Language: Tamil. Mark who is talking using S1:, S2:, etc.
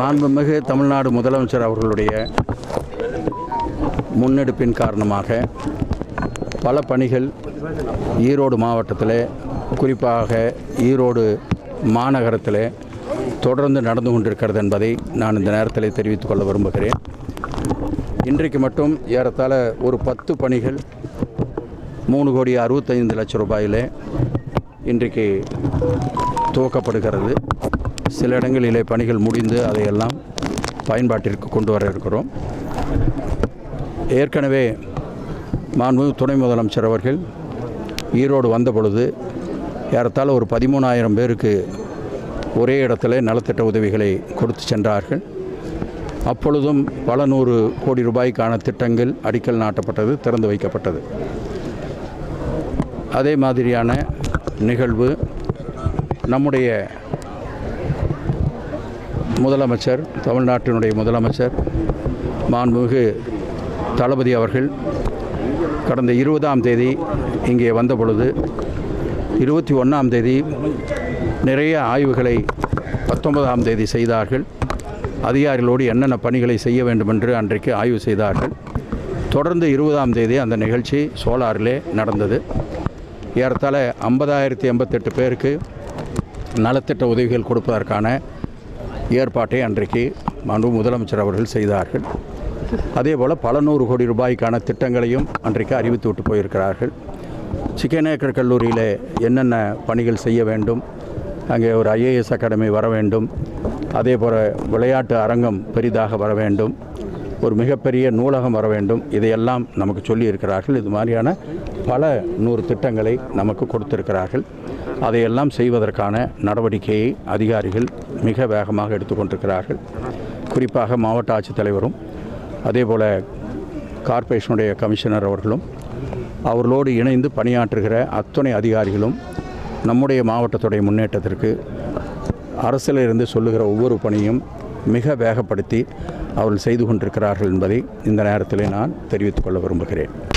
S1: மாண்புமிகு தமிழ்நாடு முதலமைச்சர் அவர்களுடைய முன்னெடுப்பின் காரணமாக பல பணிகள் ஈரோடு மாவட்டத்தில் குறிப்பாக ஈரோடு மாநகரத்தில் தொடர்ந்து நடந்து கொண்டிருக்கிறது என்பதை நான் இந்த நேரத்தில் தெரிவித்துக் கொள்ள விரும்புகிறேன். இன்றைக்கு மட்டும் ஏறத்தாழ ஒரு பத்து பணிகள் மூணு கோடி அறுபத்தைந்து லட்சம் ரூபாயிலே இன்றைக்கு துவக்கப்படுகிறது. சில இடங்களிலே பணிகள் முடிந்து அதையெல்லாம் பயன்பாட்டிற்கு கொண்டு வர இருக்கிறோம். ஏற்கனவே மாண்பு துணை முதலமைச்சர் அவர்கள் ஈரோடு வந்த பொழுது ஏறத்தாழ ஒரு பதிமூணாயிரம் பேருக்கு ஒரே இடத்துல நலத்திட்ட உதவிகளை கொடுத்து சென்றார்கள். அப்பொழுதும் பல நூறு கோடி ரூபாய்க்கான திட்டங்கள் அடிக்கல் நாட்டப்பட்டது திறந்து வைக்கப்பட்டது. அதே மாதிரியான நிகழ்வு நம்முடைய முதலமைச்சர் தமிழ்நாட்டினுடைய முதலமைச்சர் மாண்புமிகு தளபதி அவர்கள் கடந்த இருபதாம் தேதி இங்கே வந்த பொழுது இருபத்தி ஒன்றாம் தேதி நிறைய ஆய்வுகளை பத்தொன்பதாம் தேதி செய்தார்கள். அதிகாரிகளோடு என்னென்ன பணிகளை செய்ய வேண்டும் என்று அன்றைக்கு ஆய்வு செய்தார்கள். தொடர்ந்து இருபதாம் தேதி அந்த நிகழ்ச்சி சோலாரிலே நடந்தது. ஏறத்தாழ ஐம்பதாயிரத்தி எண்பத்தெட்டு பேருக்கு நலத்திட்ட உதவிகள் கொடுப்பதற்கான ஏற்பாட்டை அன்றைக்கு மாண்பு முதலமைச்சர் அவர்கள் செய்தார்கள். அதே போல் பல நூறு கோடி ரூபாய்க்கான திட்டங்களையும் அன்றைக்கு அறிவித்து விட்டு போயிருக்கிறார்கள். சிக்கனேக்கர் கல்லூரியில் என்னென்ன பணிகள் செய்ய வேண்டும் அங்கே ஒரு ஐஏஎஸ் அகாடமி வர வேண்டும் அதே போல் விளையாட்டு அரங்கம் பெரிதாக வர வேண்டும் ஒரு மிகப்பெரிய நூலகம் வர வேண்டும். இதையெல்லாம் நமக்கு சொல்லியிருக்கிறார்கள். இது மாதிரியான பல நூறு திட்டங்களை நமக்கு கொடுத்திருக்கிறார்கள். அதையெல்லாம் செய்வதற்கான நடவடிக்கையை அதிகாரிகள் மிக வேகமாக எடுத்துக்கொண்டிருக்கிறார்கள். குறிப்பாக மாவட்ட ஆட்சித்தலைவரும் அதே போல் கார்ப்பரேஷனுடைய கமிஷனர் அவர்களும் அவர்களோடு இணைந்து பணியாற்றுகிற அத்துணை அதிகாரிகளும் நம்முடைய மாவட்டத்துடைய முன்னேற்றத்திற்கு அரசிலிருந்து சொல்லுகிற ஒவ்வொரு பணியும் மிக வேகப்படுத்தி அவர்கள் செய்து கொண்டிருக்கிறார்கள் என்பதை இந்த நேரத்தில் நான் தெரிவித்துக் கொள்ள விரும்புகிறேன்.